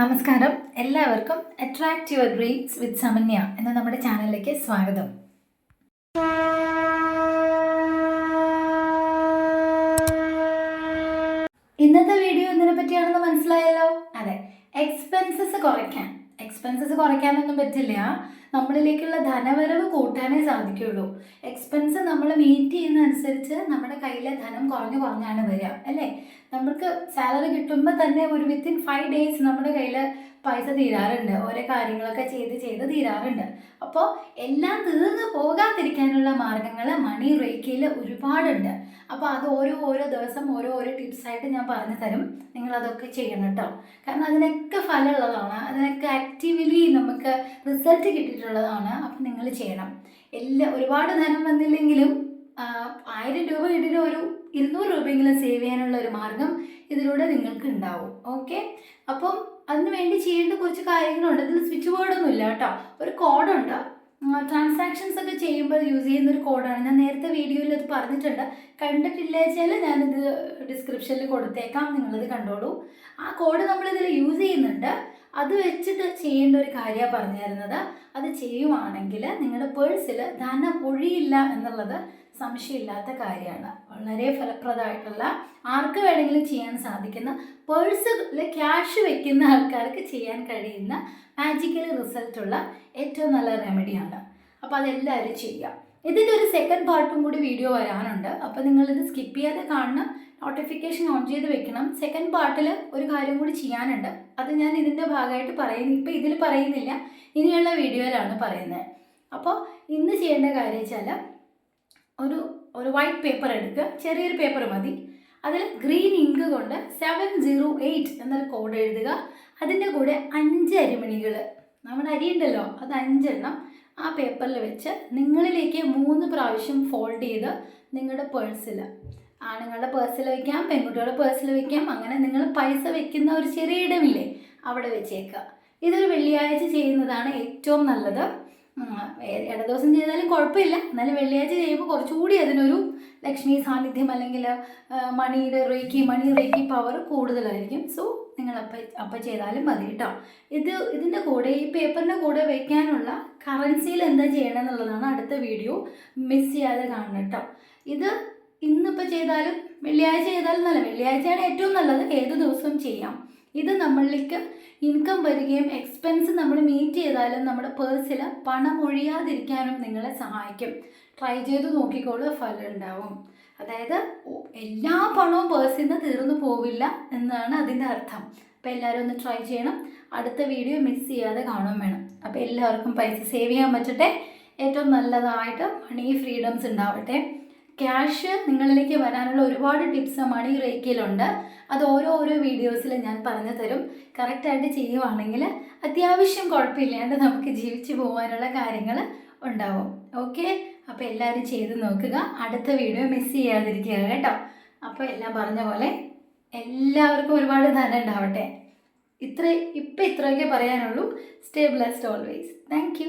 നമസ്കാരം. എല്ലാവർക്കും attract your dreams with Samanya എന്ന നമ്മുടെ ചാനലിലേക്ക് സ്വാഗതം. ഇന്നത്തെ വീഡിയോ എന്തിനെ പറ്റിയാണെന്ന് മനസ്സിലായല്ലോ? അതെ എക്സ്പെൻസസ് കുറയ്ക്കാൻ. എക്സ്പെൻസസ് കുറയ്ക്കാനൊന്നും പറ്റില്ല. നമ്മളിലേക്കുള്ള ധനവരവ് കൂട്ടാനേ സാധിക്കുള്ളൂ. എക്സ്പെൻസ് നമ്മൾ മീറ്റ് ചെയ്യുന്നതനുസരിച്ച് നമ്മുടെ കയ്യിലെ ധനം കുറഞ്ഞു കുറഞ്ഞാണ് വരിക അല്ലേ? നമുക്ക് സാലറി കിട്ടുമ്പോൾ തന്നെ ഒരു വിത്തിൻ ഫൈവ് ഡേയ്സ് നമ്മുടെ കയ്യിൽ പൈസ തീരാറുണ്ട്. ഓരോ കാര്യങ്ങളൊക്കെ ചെയ്ത് ചെയ്ത് തീരാറുണ്ട്. അപ്പോൾ എല്ലാം തീർന്നു പോകാതിരിക്കാനുള്ള മാർഗങ്ങൾ മണി റേക്കിയിൽ ഒരുപാടുണ്ട്. അപ്പോൾ അത് ഓരോ ഓരോ ദിവസം ഓരോ ഓരോ ടിപ്സായിട്ട് ഞാൻ പറഞ്ഞു തരും നിങ്ങൾ അതൊക്കെ ചെയ്യണം കേട്ടോ. കാരണം അതിനൊക്കെ ഫലമുള്ളതാണ്. അതിനൊക്കെ ആക്റ്റീവ്ലി നമുക്ക് റിസൾട്ട് കിട്ടിയിട്ടുള്ളതാണ്. അപ്പം നിങ്ങൾ ചെയ്യണം. എല്ലാ ഒരുപാട് ധനം വന്നില്ലെങ്കിലും ആയിരം രൂപ കിട്ടിയിട്ട് ഒരു ഇരുന്നൂറ് രൂപയെങ്കിലും സേവ് ചെയ്യാനുള്ള ഒരു മാർഗം ഇതിലൂടെ നിങ്ങൾക്ക് ഉണ്ടാവും. ഓക്കെ അപ്പം അതിനുവേണ്ടി ചെയ്യേണ്ട കുറച്ച് കാര്യങ്ങളുണ്ട്. ഇതിൽ സ്വിച്ച് ബോർഡൊന്നും ഇല്ല കേട്ടോ. ഒരു കോഡുണ്ട് ട്രാൻസാക്ഷൻസ് ഒക്കെ ചെയ്യുമ്പോൾ യൂസ് ചെയ്യുന്ന ഒരു കോഡാണ് ഞാൻ നേരത്തെ വീഡിയോയിൽ അത് പറഞ്ഞിട്ടുണ്ട്. കണ്ടിട്ടില്ല വെച്ചാൽ ഞാനിത് ഡിസ്ക്രിപ്ഷനിൽ കൊടുത്തേക്കാം. നിങ്ങളിത് കണ്ടോളൂ. ആ കോഡ് നമ്മളിതിൽ യൂസ് ചെയ്യുന്നുണ്ട്. അത് വെച്ചിട്ട് ചെയ്യേണ്ട ഒരു കാര്യമാണ് പറഞ്ഞിരുന്നത്. അത് ചെയ്യുവാണെങ്കിൽ നിങ്ങളുടെ പേഴ്സിൽ ധനം ഒഴിയില്ല എന്നുള്ളത് സംശയമില്ലാത്ത കാര്യമാണ്. വളരെ ഫലപ്രദമായിട്ടുള്ള ആർക്ക് വേണമെങ്കിലും ചെയ്യാൻ സാധിക്കുന്ന പേഴ്സിൽ ക്യാഷ് വെക്കുന്ന ആൾക്കാർക്ക് ചെയ്യാൻ കഴിയുന്ന മാജിക്കൽ റിസൾട്ടുള്ള ഏറ്റവും നല്ല റെമഡിയാണ് അപ്പോൾ അതെല്ലാവരും ചെയ്യുക ഇതിന്റെ ഒരു സെക്കൻഡ് പാർട്ടും കൂടി വീഡിയോ വരാനുണ്ട്. അപ്പോൾ നിങ്ങളിത് സ്കിപ്പ് ചെയ്യാതെ കാണണം. നോട്ടിഫിക്കേഷൻ ഓൺ ചെയ്ത് വെക്കണം. സെക്കൻഡ് പാർട്ടിൽ ഒരു കാര്യം കൂടി ചെയ്യാനുണ്ട്. അത് ഞാൻ ഇതിന്റെ ഭാഗമായിട്ട് പറയുന്നു. ഇപ്പോൾ ഇതിൽ പറയുന്നില്ല. ഇനിയുള്ള വീഡിയോയിലാണ് പറയുന്നത്. അപ്പോൾ ഇന്ന് ചെയ്യേണ്ട കാര്യം വെച്ചാൽ ഒരു ഒരു വൈറ്റ് പേപ്പർ എടുക്കുക. ചെറിയൊരു പേപ്പർ മതി. അതിൽ ഗ്രീൻ ഇങ്ക് കൊണ്ട് സെവൻ സീറോ എയ്റ്റ് എന്നൊരു കോഡ് എഴുതുക. അതിന്റെ കൂടെ അഞ്ച് അരിമണികൾ നമ്മുടെ അരി ഉണ്ടല്ലോ. അത് അഞ്ചെണ്ണം. ആ പേപ്പറിൽ വെച്ച് നിങ്ങളിലേക്ക് മൂന്ന് പ്രാവശ്യം ഫോൾഡ് ചെയ്ത് നിങ്ങളുടെ പേഴ്സിൽ ആണുങ്ങളുടെ പേഴ്സിൽ വയ്ക്കാം പെൺകുട്ടികളുടെ പേഴ്സിൽ വയ്ക്കാം അങ്ങനെ നിങ്ങൾ പൈസ വെക്കുന്ന ഒരു ചെറിയ ഇടമില്ലേ അവിടെ വെച്ചേക്കുക. ഇതൊരു വെള്ളിയാഴ്ച ചെയ്യുന്നതാണ് ഏറ്റവും നല്ലത്. ഇട ദിവസം ചെയ്താലും കുഴപ്പമില്ല. എന്നാലും വെള്ളിയാഴ്ച ചെയ്യുമ്പോൾ കുറച്ചുകൂടി അതിനൊരു ലക്ഷ്മി സാന്നിധ്യം അല്ലെങ്കിൽ മണിയുടെ റേക്കി മണി റേക്കി പവർ കൂടുതലായിരിക്കും. സോ നിങ്ങൾ അപ്പം അപ്പം ചെയ്താലും മതി കേട്ടോ ഇത് ഇതിന്റെ കൂടെ ഈ പേപ്പറിന്റെ കൂടെ വയ്ക്കാനുള്ള കറൻസിയിൽ എന്താ ചെയ്യണം എന്നുള്ളതാണ് അടുത്ത വീഡിയോ മിസ് ചെയ്യാതെ കാണണം കേട്ടോ ഇത് ഇന്നിപ്പോൾ ചെയ്താലും വെള്ളിയാഴ്ച ചെയ്താലും നല്ല. വെള്ളിയാഴ്ചയാണ് ഏറ്റവും നല്ലത്. ഏത് ദിവസവും ചെയ്യാം. ഇത് നമ്മളിലേക്ക് ഇൻകം വരികയും എക്സ്പെൻസ് നമ്മൾ മീറ്റ് ചെയ്താലും നമ്മുടെ പേഴ്സിൽ പണം ഒഴിയാതിരിക്കാനും നിങ്ങളെ സഹായിക്കും. ട്രൈ ചെയ്ത് നോക്കിക്കോളൂ ഫലം ഉണ്ടാവും. അതായത് എല്ലാ പണവും പേഴ്സിൽ നിന്ന് തീർന്നു പോവില്ല എന്നാണ് അതിന്റെ അർത്ഥം. അപ്പോൾ എല്ലാവരും ഒന്ന് ട്രൈ ചെയ്യണം. അടുത്ത വീഡിയോ മിസ് ചെയ്യാതെ കാണുകയും വേണം. അപ്പോൾ എല്ലാവർക്കും പൈസ സേവ് ചെയ്യാൻ പറ്റട്ടെ? ഏറ്റവും നല്ലതായിട്ട് മണി ഫ്രീഡംസ് ഉണ്ടാവട്ടെ. ക്യാഷ് നിങ്ങളിലേക്ക് വരാനുള്ള ഒരുപാട് ടിപ്സ് ഈ റേക്കിയിലുണ്ട് അത് ഓരോ ഓരോ വീഡിയോസിൽ ഞാൻ പറഞ്ഞു തരും. കറക്റ്റായിട്ട് ചെയ്യുവാണെങ്കിൽ അത്യാവശ്യം കുഴപ്പമില്ലാണ്ട് നമുക്ക് ജീവിച്ചു പോകാനുള്ള കാര്യങ്ങൾ ഉണ്ടാവും. ഓക്കെ അപ്പോൾ എല്ലാവരും ചെയ്ത് നോക്കുക. അടുത്ത വീഡിയോ മിസ് ചെയ്യാതിരിക്കുക കേട്ടോ. അപ്പോൾ എല്ലാം പറഞ്ഞ പോലെ എല്ലാവർക്കും ഒരുപാട് ധനം ഉണ്ടാവട്ടെ. ഇത്ര ഇപ്പം ഇത്രയൊക്കെ പറയാനുള്ളൂ. Stay blessed always thank